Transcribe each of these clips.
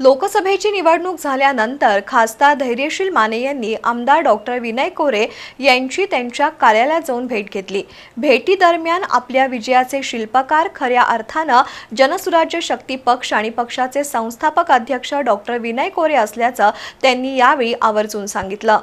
लोकसभेची निवडणूक झाल्यानंतर खासदार धैर्यशील माने यांनी आमदार डॉक्टर विनय कोरे यांची त्यांच्या कार्यालयात जाऊन भेट घेतली. भेटीदरम्यान आपल्या विजयाचे शिल्पकार खऱ्या अर्थानं जनसुराज्य शक्ती पक्ष आणि पक्षाचे संस्थापक अध्यक्ष डॉक्टर विनय कोरे असल्याचं त्यांनी यावेळी आवर्जून सांगितलं.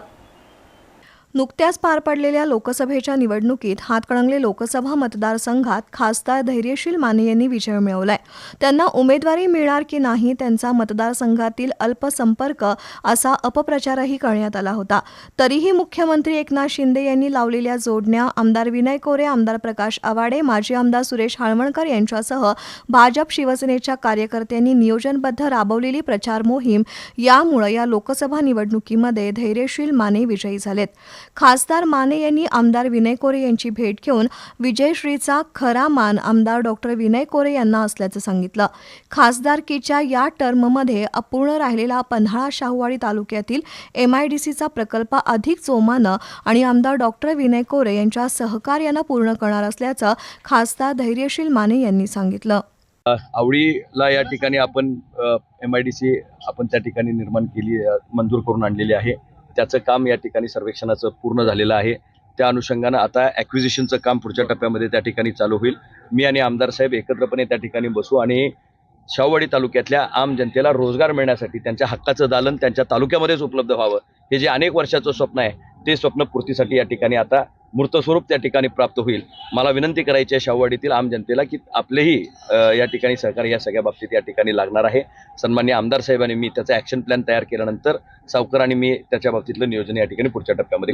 नुकत्याच पार पडलेल्या लोकसभेच्या निवडणुकीत हातकणंगले लोकसभा मतदारसंघात खासदार धैर्यशील माने यांनी विजय मिळवलाय. त्यांना उमेदवारी मिळणार की नाही त्यांचा मतदारसंघातील अल्पसंपर्क असा अपप्रचारही करण्यात आला होता. तरीही मुख्यमंत्री एकनाथ शिंदे यांनी लावलेल्या जोडण्या आमदार विनय कोरे आमदार प्रकाश आवाडे माजी आमदार सुरेश हाळवणकर यांच्यासह भाजप शिवसेनेच्या कार्यकर्त्यांनी नियोजनबद्ध राबवलेली प्रचार मोहीम यामुळे या लोकसभा निवडणुकीमध्ये धैर्यशील माने विजयी झालेत. खासदार माने यांनी आमदार विनय कोरे यांची भेट घेऊन विजयश्रीचा खरा मान आमदार डॉक्टर विनय कोरे यांना असल्याचं सांगितलं. खासदारकीच्या या टर्ममध्ये अपूर्ण राहिलेला पन्हाळा शाहूवाडी तालुक्यातील एमआयडीसीचा प्रकल्प अधिक जोमानं आणि आमदार डॉक्टर विनय कोरे यांच्या सहकार्यानं पूर्ण करणार असल्याचं खासदार धैर्यशील माने यांनी सांगितलं. आवडीला या ठिकाणी आपण एम आय डी सी आपण त्या ठिकाणी निर्माण केली मंजूर करून आणलेली आहे. त्याचं काम या ठिकाणी सर्वेक्षणाचं पूर्ण झालेलं आहे. त्या अनुषंगानं आता ॲक्विजिशनचं काम पुढच्या टप्प्यामध्ये त्या ठिकाणी चालू होईल. मी आणि आमदार साहेब एकत्रपणे त्या ठिकाणी बसू आणि शाहवाडी तालुक्यातल्या आम जनतेला रोजगार मिळण्यासाठी त्यांच्या हक्काचं दालन त्यांच्या तालुक्यामध्येच उपलब्ध व्हावं. हे जे अनेक वर्षाचं स्वप्न आहे ते स्वप्न पूर्तीसाठी या ठिकाणी आता मूर्त स्वरूप त्या ठिकाणी प्राप्त होईल. मला विनंती करायची आहे शाहूवाडीतील आम जनतेला की आपलेही या ठिकाणी सहकार्य या सगळ्या बाबतीत या ठिकाणी लागणार आहे. सन्मान्य आमदार साहेबांनी मी त्याचा ॲक्शन प्लॅन तयार केल्यानंतर सावकर आणि मी त्याच्या बाबतीतलं नियोजन या ठिकाणी पुढच्या टप्प्यामध्ये